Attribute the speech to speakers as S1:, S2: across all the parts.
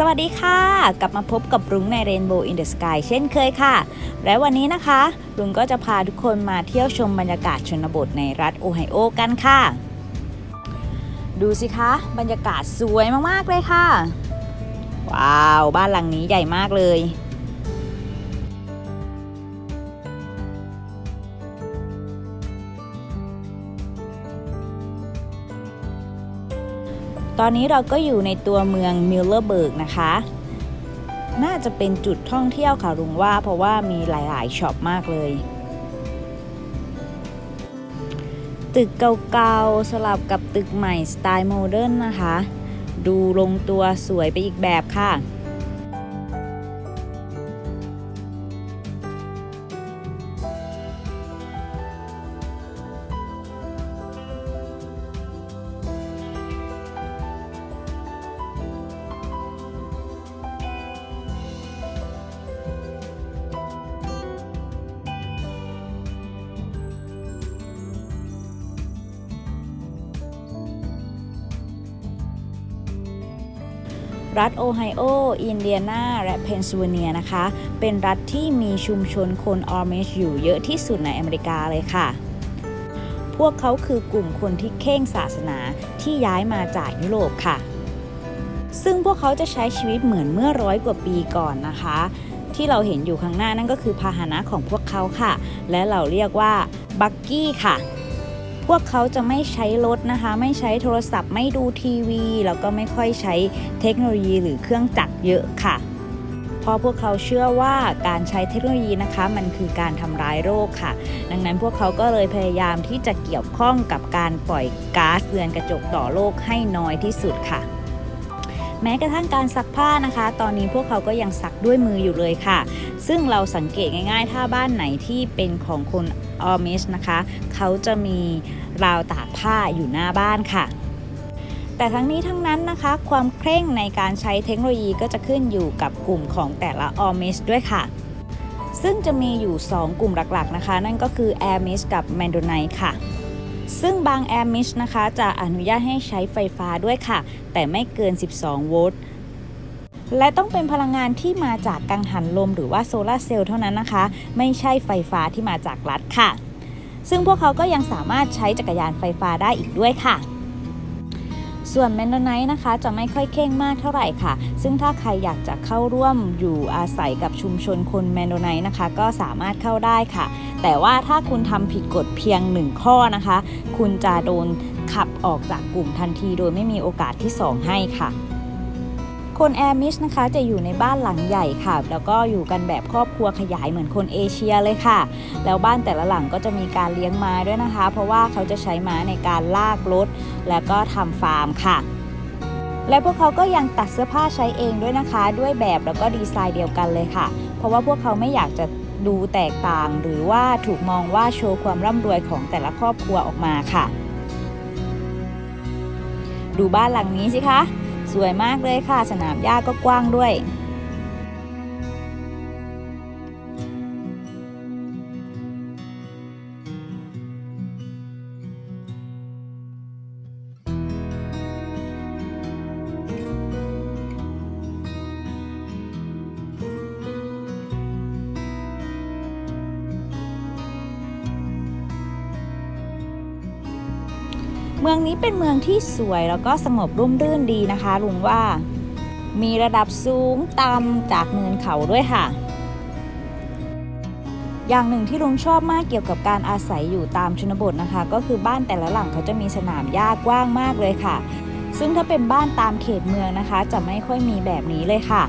S1: สวัสดีค่ะ กลับมาพบกับรุ้งใน Rainbow in the Sky เช่นเคยค่ะ และวันนี้นะคะรุ้งก็จะพาทุกคนมาเที่ยวชมบรรยากาศชนบทในรัฐโอไฮโอกันค่ะ ดูสิคะ บรรยากาศสวยมาก ๆ เลยค่ะ ว้าว บ้านหลังนี้ใหญ่มากเลย ตอนนี้เราก็อยู่ในตัวเมืองมิลเลอร์เบิร์กนะคะ น่าจะเป็นจุดท่องเที่ยวค่ะลุงว่าเพราะว่ามีหลายๆช็อปมากเลย ตึกเก่าๆ สลับกับตึกใหม่สไตล์โมเดิร์นนะคะ ดูลงตัวสวยไปอีกแบบค่ะ รัฐโอไฮโอ อินเดียนาและเพนซิลเวเนียนะคะ เป็นรัฐที่มีชุมชนคนออร์เมชอยู่เยอะที่สุดในอเมริกาเลยค่ะ พวกเขาคือกลุ่มคนที่เข่งศาสนาที่ย้ายมาจากยุโรปค่ะ ซึ่งพวกเขาจะใช้ชีวิตเหมือนเมื่อร้อยกว่าปีก่อนนะคะ ที่เราเห็นอยู่ข้างหน้านั่นก็คือพาหนะของพวกเขาค่ะ และเราเรียกว่าบักกี้ค่ะ พวกเขาจะไม่ใช้รถนะคะ ไม่ใช้โทรศัพท์ ไม่ดูทีวี แล้วก็ไม่ค่อยใช้เทคโนโลยีหรือเครื่องจักรเยอะค่ะเพราะพวกเขาเชื่อว่าการใช้เทคโนโลยีนะคะ มันคือการทำร้ายโรคค่ะ ดังนั้นพวกเขาก็เลยพยายามที่จะเกี่ยวข้องกับการปล่อยก๊าซเรือนกระจกต่อโลกให้น้อยที่สุดค่ะ แม้กระทั่งการซักผ้านะคะ ตอนนี้พวกเขาก็ยังซักด้วยมืออยู่เลยค่ะ ซึ่งเราสังเกตง่ายๆ ถ้าบ้านไหนที่เป็นของคนออมิชนะคะ เขาจะมีราวตากผ้าอยู่หน้าบ้านค่ะแต่ทั้งนี้ทั้งนั้นนะคะ ความเคร่งในการใช้เทคโนโลยีก็จะขึ้นอยู่กับกลุ่มของแต่ละออมิชด้วยค่ะ ซึ่งจะมีอยู่ 2 กลุ่มหลักๆนะคะ นั่นก็คือ a i r m i s กับ m a n d o n i t e ค่ะ ซึ่งบางแอร์มิชนะคะจะอนุญาตให้ใช้ไฟฟ้าด้วยค่ะ แต่ไม่เกิน 12 โวลต์และต้องเป็นพลังงานที่มาจากกังหันลมหรือว่าโซลาร์เซลล์เท่านั้นนะคะ ไม่ใช่ไฟฟ้าที่มาจากรัฐค่ะ ซึ่งพวกเขาก็ยังสามารถใช้จักรยานไฟฟ้าได้อีกด้วยค่ะ ส่วนแมนโดไนท์นะคะจะไม่ค่อยเข่งมากเท่าไหร่ค่ะ ซึ่งถ้าใครอยากจะเข้าร่วมอยู่อาศัยกับชุมชนคนแมนโดไนท์นะคะ ก็สามารถเข้าได้ค่ะ แต่ว่าถ้าคุณทำผิดกฎเพียงหนึ่งข้อนะคะ คุณจะโดนขับออกจากกลุ่มทันทีโดยไม่มีโอกาสที่ 2 ให้ค่ะ คนแอร์มิชนะคะจะอยู่ในบ้านหลังใหญ่ค่ะ แล้วก็อยู่กันแบบครอบครัวขยายเหมือนคนเอเชียเลยค่ะ แล้วบ้านแต่ละหลังก็จะมีการเลี้ยงม้าด้วยนะคะ เพราะว่าเขาจะใช้ม้าในการลากรถ แล้วก็ทำฟาร์มค่ะและพวกเขาก็ยังตัดเสื้อผ้าใช้เองด้วยนะคะ ด้วยแบบแล้วก็ดีไซน์เดียวกันเลยค่ะ เพราะว่าพวกเขาไม่อยากจะดูแตกต่าง หรือว่าถูกมองว่าโชว์ความร่ำรวยของแต่ละครอบครัวออกมาค่ะ ดูบ้านหลังนี้สิคะ วยมากเลยค่ะ สนามหญ้าก็กว้างด้วย มืองนี้เป็นเมืองที่สวยแล้วก็สงบร่มรื่นดีนะคะลุงว่า มีระดับสูงต่ำจากเนินเขาด้วยค่ะ อย่างหนึ่งที่ลุงชอบมากเกี่ยวกับการอาศัยอยู่ตามชนบทนะคะ ก็คือบ้านแต่ละหลังเขาจะมีสนามหญ้ากว้างมากเลยค่ะ ซึ่งถ้าเป็นบ้านตามเขตเมืองนะคะ จะไม่ค่อยมีแบบนี้เลยค่ะ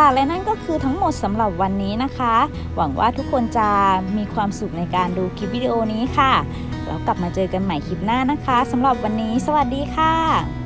S1: ค่ะและนั่นก็คือทั้งหมดสำหรับวันนี้นะคะ หวังว่าทุกคนจะมีความสุขในการดูคลิปวิดีโอนี้ค่ะแล้วกลับมาเจอกันใหม่คลิปหน้านะคะสำหรับวันนี้ สวัสดีค่ะ